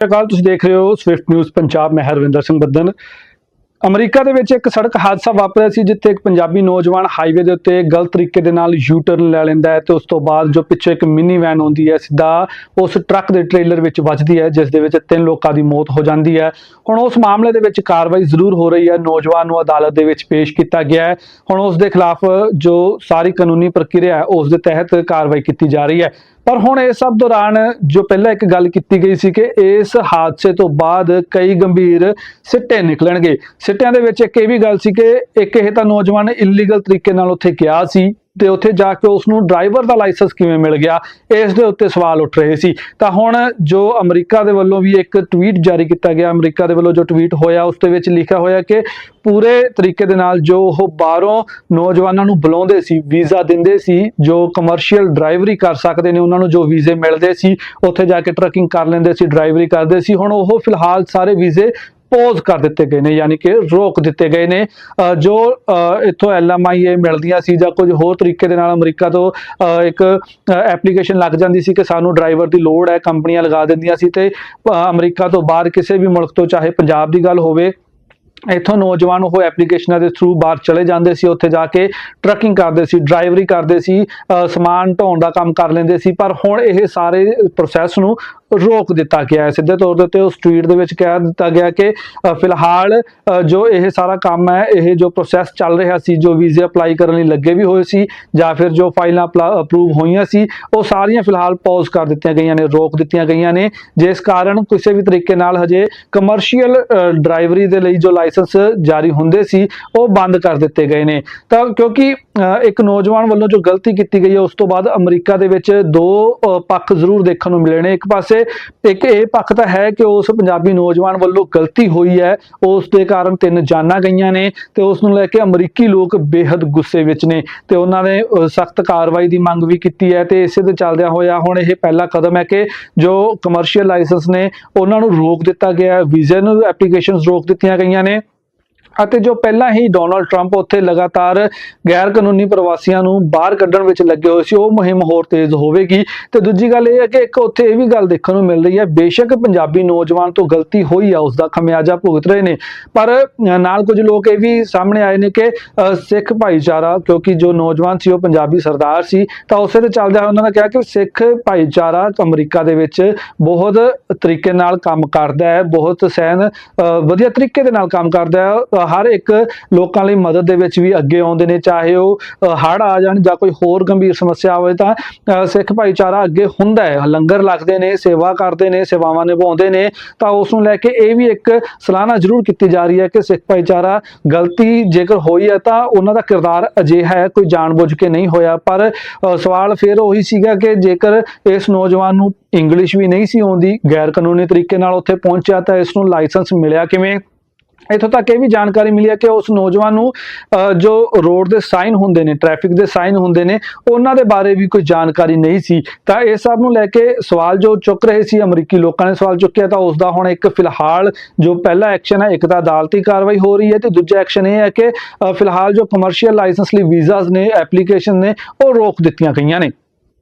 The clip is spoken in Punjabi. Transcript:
ਸਤਿ ਤੁਸੀਂ ਦੇਖ ਰਹੇ ਹੋ ਸਵਿਫਟ ਨਿਊਜ਼ ਪੰਜਾਬ। ਮੈਂ ਹਰਵਿੰਦਰ ਸਿੰਘ ਬੱਦਨ। ਅਮਰੀਕਾ ਦੇ ਵਿੱਚ ਇੱਕ ਸੜਕ ਹਾਦਸਾ ਵਾਪਰਿਆ ਸੀ, ਜਿੱਥੇ ਇੱਕ ਪੰਜਾਬੀ ਨੌਜਵਾਨ ਹਾਈਵੇ ਦੇ ਉੱਤੇ ਗਲਤ ਤਰੀਕੇ ਦੇ ਨਾਲ ਯੂ ਟਰਨ ਲੈ ਲੈਂਦਾ ਹੈ ਤੇ ਉਸ ਤੋਂ ਬਾਅਦ ਜੋ ਪਿੱਛੇ ਇੱਕ ਮਿਨੀ ਵੈਨ ਆਉਂਦੀ ਹੈ, ਸਿੱਧਾ ਉਸ ਟਰੱਕ ਦੇ ਟ੍ਰੇਲਰ ਵਿੱਚ ਵੱਜਦੀ ਹੈ, ਜਿਸ ਦੇ ਵਿੱਚ ਤਿੰਨ ਲੋਕਾਂ ਦੀ ਮੌਤ ਹੋ ਜਾਂਦੀ ਹੈ। ਹੁਣ ਉਸ ਮਾਮਲੇ ਦੇ ਵਿੱਚ ਕਾਰਵਾਈ ਜ਼ਰੂਰ ਹੋ ਰਹੀ ਹੈ। ਨੌਜਵਾਨ ਨੂੰ ਅਦਾਲਤ ਦੇ ਵਿੱਚ ਪੇਸ਼ ਕੀਤਾ ਗਿਆ ਹੈ। ਹੁਣ ਉਸ ਦੇ ਖਿਲਾਫ ਜੋ ਸਾਰੀ ਕਾਨੂੰਨੀ ਪ੍ਰਕਿਰਿਆ ਹੈ, ਉਸ ਦੇ ਤਹਿਤ ਕਾਰਵਾਈ ਕੀਤੀ ਜਾ ਰਹੀ ਹੈ। ਪਰ ਹੁਣ ਇਸ ਸਭ ਦੌਰਾਨ ਜੋ ਪਹਿਲਾਂ ਇੱਕ ਗੱਲ ਕੀਤੀ ਗਈ ਸੀ ਕਿ ਇਸ ਹਾਦਸੇ ਤੋਂ ਬਾਅਦ ਕਈ ਗੰਭੀਰ ਸਿੱਟੇ ਨਿਕਲਣਗੇ। ਸਿੱਟਿਆਂ ਦੇ ਵਿੱਚ ਇੱਕ ਇਹ ਵੀ ਗੱਲ ਸੀ ਕਿ ਇੱਕ ਇਹ ਤਾਂ ਨੌਜਵਾਨ ਇਲੀਗਲ ਤਰੀਕੇ ਨਾਲ ਉੱਥੇ ਗਿਆ ਸੀ। ਤੇ ਉੱਥੇ ਜਾ ਕੇ ਉਸ ਨੂੰ ਡਰਾਈਵਰ ਦਾ ਲਾਇਸੈਂਸ ਕਿਵੇਂ ਮਿਲ ਗਿਆ, ਇਸ ਦੇ ਉੱਤੇ ਸਵਾਲ ਉੱਠ ਰਹੇ ਸੀ। ਤਾਂ ਹੁਣ ਜੋ ਅਮਰੀਕਾ ਦੇ ਵੱਲੋਂ ਵੀ ਇੱਕ ਟਵੀਟ ਜਾਰੀ ਕੀਤਾ ਗਿਆ, ਅਮਰੀਕਾ ਦੇ ਵੱਲੋਂ ਜੋ ਟਵੀਟ ਹੋਇਆ, ਉਸ ਦੇ ਵਿੱਚ ਲਿਖਿਆ ਹੋਇਆ ਕਿ ਪੂਰੇ ਤਰੀਕੇ ਦੇ ਨਾਲ ਜੋ ਉਹ ਬਾਹਰੋਂ ਨੌਜਵਾਨਾਂ ਨੂੰ ਬੁਲਾਉਂਦੇ ਸੀ, ਵੀਜ਼ਾ ਦਿੰਦੇ ਸੀ, ਜੋ ਕਮਰਸ਼ੀਅਲ ਡਰਾਈਵਰੀ ਕਰ ਸਕਦੇ ਨੇ, ਉਹਨਾਂ ਨੂੰ ਜੋ ਵੀਜ਼ੇ ਮਿਲਦੇ ਸੀ, ਉੱਥੇ ਜਾ ਕੇ ਟਰੱਕਿੰਗ ਕਰ ਲੈਂਦੇ ਸੀ ਡਰਾਈਵਰੀ ਕਰਦੇ ਸੀ। ਹੁਣ ਉਹ ਫਿਲਹਾਲ ਸਾਰੇ ਵੀਜ਼ੇ ਪੋਜ਼ ਕਰ ਦਿੱਤੇ ਗਏ ਨੇ ਯਾਨੀ ਕਿ ਰੋਕ ਦਿੱਤੇ ਗਏ ਨੇ ਅ, ਜੋ ਅ, ਇੱਥੋਂ ਐਲਐਮਆਈਏ ਮਿਲਦੀਆਂ ਸੀ ਜਾਂ ਕੁਝ ਹੋਰ ਤਰੀਕੇ ਦੇ ਨਾਲ ਅਮਰੀਕਾ ਤੋਂ ਇੱਕ ਐਪਲੀਕੇਸ਼ਨ ਲੱਗ ਜਾਂਦੀ ਸੀ ਕਿ ਸਾਨੂੰ ਡਰਾਈਵਰ ਦੀ ਲੋੜ ਹੈ ਕੰਪਨੀਆਂ ਲਗਾ ਦਿੰਦੀਆਂ ਸੀ ਤੇ ਅਮਰੀਕਾ ਤੋਂ ਬਾਹਰ ਕਿਸੇ ਵੀ ਮੁਲਕ ਤੋਂ ਚਾਹੇ ਪੰਜਾਬ ਦੀ ਗੱਲ ਹੋਵੇ ਇੱਥੋਂ ਨੌਜਵਾਨ ਉਹ ਐਪਲੀਕੇਸ਼ਨਾਂ ਦੇ ਥਰੂ ਬਾਹਰ ਚਲੇ ਜਾਂਦੇ ਸੀ, ਉੱਥੇ ਜਾ ਕੇ ਟਰੱਕਿੰਗ ਕਰਦੇ ਸੀ ਡਰਾਈਵਰੀ ਕਰਦੇ ਸੀ ਸਮਾਨ ਢੋਣ ਦਾ ਕੰਮ ਕਰ ਲੈਂਦੇ ਸੀ, ਪਰ ਹੁਣ ਇਹ ਸਾਰੇ ਪ੍ਰੋਸੈਸ ਨੂੰ ਰੋਕ ਦਿੱਤਾ ਗਿਆ ਹੈ। ਸਿੱਧੇ ਤੌਰ ਦੇ ਉੱਤੇ ਉਸ ਟਵੀਟ ਦੇ ਵਿੱਚ ਕਹਿ ਦਿੱਤਾ ਗਿਆ ਕਿ ਫਿਲਹਾਲ ਜੋ ਇਹ ਸਾਰਾ ਕੰਮ ਹੈ, ਇਹ ਜੋ ਪ੍ਰੋਸੈਸ ਚੱਲ ਰਿਹਾ ਸੀ, ਜੋ ਵੀਜ਼ੇ ਅਪਲਾਈ ਕਰਨ ਲਈ ਲੱਗੇ ਵੀ ਹੋਏ ਸੀ, ਜਾਂ ਫਿਰ ਜੋ ਫਾਈਲਾਂ ਅਪਰੂਵ ਹੋਈਆਂ ਸੀ, ਉਹ ਸਾਰੀਆਂ ਫਿਲਹਾਲ ਪੌਜ਼ ਕਰ ਦਿੱਤੀਆਂ ਗਈਆਂ ਨੇ, ਰੋਕ ਦਿੱਤੀਆਂ ਗਈਆਂ ਨੇ। ਜਿਸ ਕਾਰਨ ਕਿਸੇ ਵੀ ਤਰੀਕੇ ਨਾਲ ਹਜੇ ਕਮਰਸ਼ੀਅਲ ਡਰਾਈਵਰੀ ਦੇ ਲਈ ਜੋ ਲਾਇਸੈਂਸ ਜਾਰੀ ਹੁੰਦੇ ਸੀ ਉਹ ਬੰਦ ਕਰ ਦਿੱਤੇ ਗਏ ਨੇ। ਤਾਂ ਕਿਉਂਕਿ ਇੱਕ ਨੌਜਵਾਨ ਵੱਲੋਂ ਜੋ ਗਲਤੀ ਕੀਤੀ ਗਈ ਹੈ, ਉਸ ਤੋਂ ਬਾਅਦ ਅਮਰੀਕਾ ਦੇ ਵਿੱਚ ਦੋ ਪੱਖ ਜ਼ਰੂਰ ਦੇਖਣ ਨੂੰ ਮਿਲੇ ਨੇ। ਇੱਕ ਪਾਸੇ ਇੱਕ ਇਹ ਪੱਖ ਤਾਂ ਹੈ ਕਿ ਉਸ ਪੰਜਾਬੀ ਨੌਜਵਾਨ ਵੱਲੋਂ ਗਲਤੀ ਹੋਈ ਹੈ। ਉਸ ਦੇ ਕਾਰਨ ਤਿੰਨ ਜਾਨਾਂ ਗਈਆਂ ਨੇ ਤੇ ਉਸ ਨੂੰ ਲੈ ਕੇ ਅਮਰੀਕੀ ਲੋਕ ਬੇहद ਗੁੱਸੇ ਵਿੱਚ ਨੇ ਤੇ ਉਹਨਾਂ ਨੇ ਸਖਤ ਕਾਰਵਾਈ ਦੀ ਮੰਗ ਵੀ ਕੀਤੀ ਹੈ ਤੇ ਇਸੇ ਦੇ ਚੱਲਦਿਆਂ ਹੋਇਆ ਹੁਣ ਇਹ ਪਹਿਲਾ ਕਦਮ ਹੈ ਕਿ ਜੋ ਕਮਰਸ਼ੀਅਲ ਲਾਇਸੈਂਸ ਨੇ, ਉਹਨਾਂ ਨੂੰ ਰੋਕ ਦਿੱਤਾ ਗਿਆ ਹੈ। ਵੀਜ਼ੇ ਨੂੰ ਐਪਲੀਕੇਸ਼ਨਸ ਰੋਕ ਦਿੱਤੀਆਂ ਗਈਆਂ ਨੇ। ਅਤੇ ਜੋ ਪਹਿਲਾਂ ਹੀ ਡੋਨਲਡ ਟਰੰਪ ਉੱਥੇ ਲਗਾਤਾਰ ਗੈਰ ਕਾਨੂੰਨੀ ਪ੍ਰਵਾਸੀਆਂ ਨੂੰ ਬਾਹਰ ਕੱਢਣ ਵਿੱਚ ਲੱਗੇ ਹੋਏ ਸੀ ਉਹ ਮੁਹਿੰਮ ਹੋਰ ਤੇਜ਼ ਹੋਵੇਗੀ। ਤੇ ਦੂਜੀ ਗੱਲ ਇਹ ਹੈ ਕਿ ਇੱਕ ਉੱਥੇ ਇਹ ਵੀ ਗੱਲ ਦੇਖਣ ਨੂੰ ਮਿਲ ਰਹੀ ਹੈ ਬੇਸ਼ੱਕ ਪੰਜਾਬੀ ਨੌਜਵਾਨ ਤੋਂ ਗਲਤੀ ਹੋਈ ਆ ਉਸ ਦਾ ਖਮਿਆਜਾ ਭੁਗਤ ਰਹੇ ਨੇ। ਪਰ ਨਾਲ ਕੁਝ ਲੋਕ ਇਹ ਵੀ ਸਾਹਮਣੇ ਆਏ ਨੇ ਕਿ ਸਿੱਖ ਭਾਈਚਾਰਾ ਕਿਉਂਕਿ ਜੋ ਨੌਜਵਾਨ ਸੀ ਉਹ ਪੰਜਾਬੀ ਸਰਦਾਰ ਸੀ ਤਾਂ ਉਸੇ ਦੇ ਚੱਲਦਿਆਂ ਉਹਨਾਂ ਨੇ ਕਿਹਾ ਕਿ ਸਿੱਖ ਭਾਈਚਾਰਾ ਅਮਰੀਕਾ ਦੇ ਵਿੱਚ ਬਹੁਤ ਤਰੀਕੇ ਨਾਲ ਕੰਮ ਕਰਦਾ ਹੈ ਬਹੁਤ ਸਹਿਨ ਅ, ਵਧੀਆ ਤਰੀਕੇ ਦੇ ਨਾਲ ਕੰਮ ਕਰਦਾ ਹੈ ਹਰ ਇੱਕ ਲੋਕਾਂ ਲਈ ਮਦਦ ਦੇ ਵਿੱਚ ਵੀ ਅੱਗੇ ਆਉਂਦੇ ਨੇ, ਚਾਹੇ ਉਹ ਹੜ ਆ ਜਾਣ ਜਾਂ ਕੋਈ ਹੋਰ ਗੰਭੀਰ ਸਮੱਸਿਆ ਹੋਵੇ ਤਾਂ ਸਿੱਖ ਭਾਈਚਾਰਾ ਅੱਗੇ ਹੁੰਦਾ ਹੈ। ਲੰਗਰ ਲੱਗਦੇ ਨੇ, ਸੇਵਾ ਕਰਦੇ ਨੇ, ਸੇਵਾਵਾਂ ਨਿਭਾਉਂਦੇ ਨੇ। ਤਾਂ ਉਸ ਨੂੰ ਲੈ ਕੇ ਇਹ ਵੀ ਇੱਕ ਸਲਾਹਨਾ ਜ਼ਰੂਰ ਕੀਤੀ ਜਾ ਰਹੀ ਹੈ ਕਿ ਸਿੱਖ ਭਾਈਚਾਰਾ ਗਲਤੀ ਜੇਕਰ ਹੋਈ ਹੈ ਤਾਂ ਉਹਨਾਂ ਦਾ ਕਿਰਦਾਰ ਅਜਿਹਾ ਹੈ, ਕੋਈ ਜਾਣਬੁੱਝ ਕੇ ਨਹੀਂ ਹੋਇਆ। ਪਰ ਸਵਾਲ ਫਿਰ ਉਹੀ ਸੀਗਾ ਕਿ ਜੇਕਰ ਇਸ ਨੌਜਵਾਨ ਨੂੰ ਇੰਗਲਿਸ਼ ਵੀ ਨਹੀਂ ਸੀ ਆਉਂਦੀ ਗੈਰ ਕਾਨੂੰਨੀ ਤਰੀਕੇ ਨਾਲ ਉੱਥੇ ਪਹੁੰਚਿਆ ਤਾਂ ਇਸ ਨੂੰ ਲਾਇਸੈਂਸ ਮਿਲਿਆ ਕਿਵੇਂ? ਇੱਥੋਂ ਤੱਕ ਇਹ ਵੀ ਜਾਣਕਾਰੀ ਮਿਲੀ ਹੈ ਕਿ ਉਸ ਨੌਜਵਾਨ ਨੂੰ ਜੋ ਰੋਡ ਦੇ ਸਾਈਨ ਹੁੰਦੇ ਨੇ, ਟ੍ਰੈਫਿਕ ਦੇ ਸਾਈਨ ਹੁੰਦੇ ਨੇ, ਉਹਨਾਂ ਦੇ ਬਾਰੇ ਵੀ ਕੋਈ ਜਾਣਕਾਰੀ ਨਹੀਂ ਸੀ। ਤਾਂ ਇਹ ਸਭ ਨੂੰ ਲੈ ਕੇ ਸਵਾਲ ਜੋ ਚੁੱਕ ਰਹੇ ਸੀ, ਅਮਰੀਕੀ ਲੋਕਾਂ ਨੇ ਸਵਾਲ ਚੁੱਕਿਆ, ਤਾਂ ਉਸ ਦਾ ਹੁਣ ਇੱਕ ਫਿਲਹਾਲ ਜੋ ਪਹਿਲਾ ਐਕਸ਼ਨ ਹੈ, ਇੱਕ ਤਾਂ ਅਦਾਲਤੀ ਕਾਰਵਾਈ ਹੋ ਰਹੀ ਹੈ ਤੇ ਦੂਜਾ ਐਕਸ਼ਨ ਇਹ ਹੈ ਕਿ ਫਿਲਹਾਲ ਜੋ ਕਮਰਸ਼ੀਅਲ ਲਾਇਸੈਂਸ ਲਈ ਵੀਜ਼ਾਸ ਨੇ ਐਪਲੀਕੇਸ਼ਨ ਨੇ, ਉਹ ਰੋਕ ਦਿੱਤੀਆਂ ਗਈਆਂ ਨੇ।